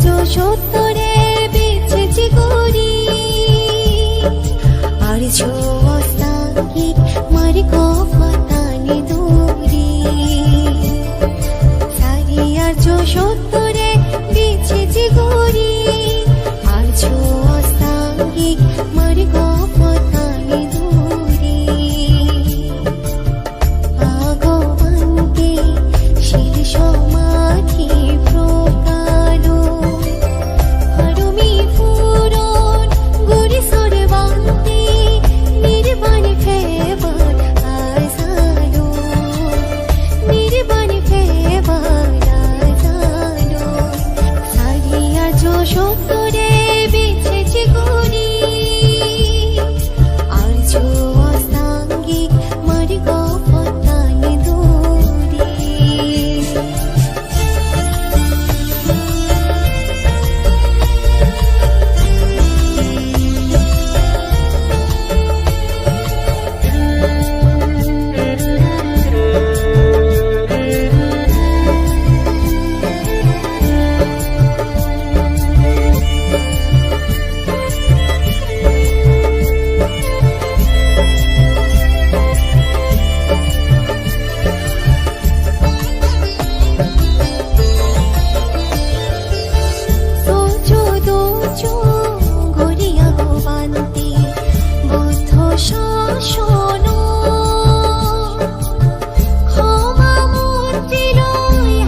উনিশশো সত্তরে বেঁচেছি গরি আর ছোট সত্তরে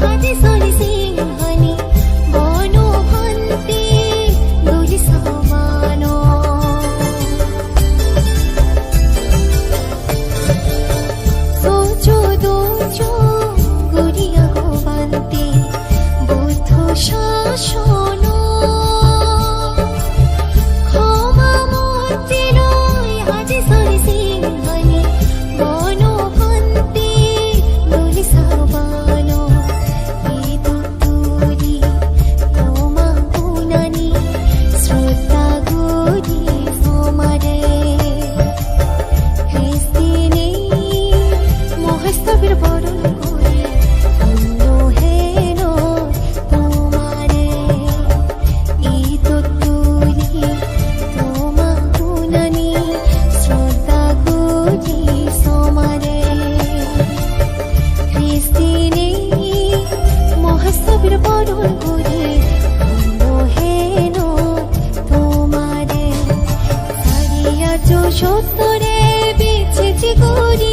Hadi soli তোরে বেঁচেছি গরি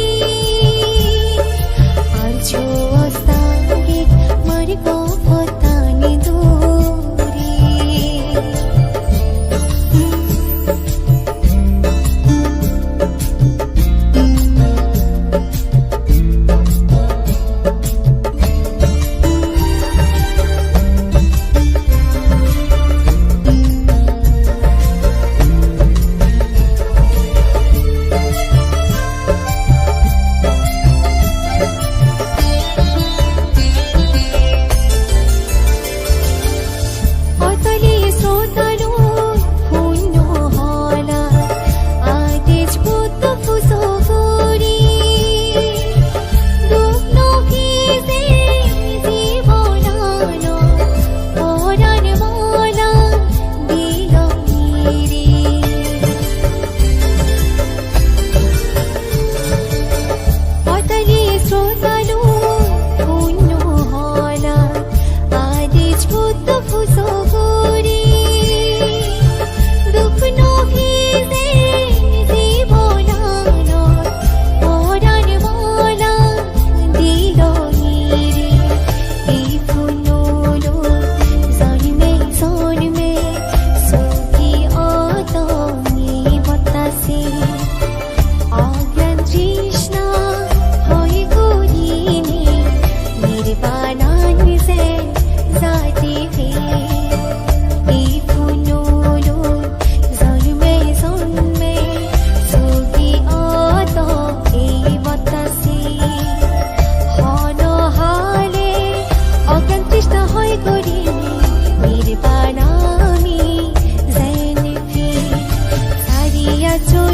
খুশো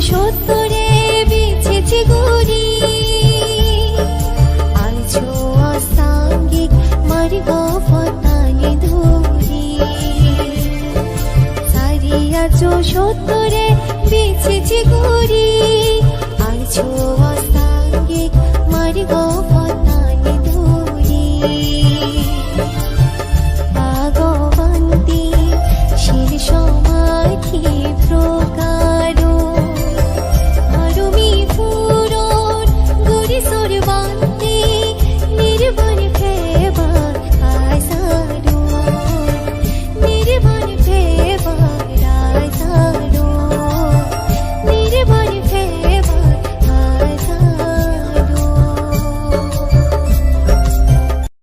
সত্তরে বিছেছি গুরি আছো অসাঙ্গিক মার্গ ফতানি ধুরি সত্তরে অসাঙ্গিক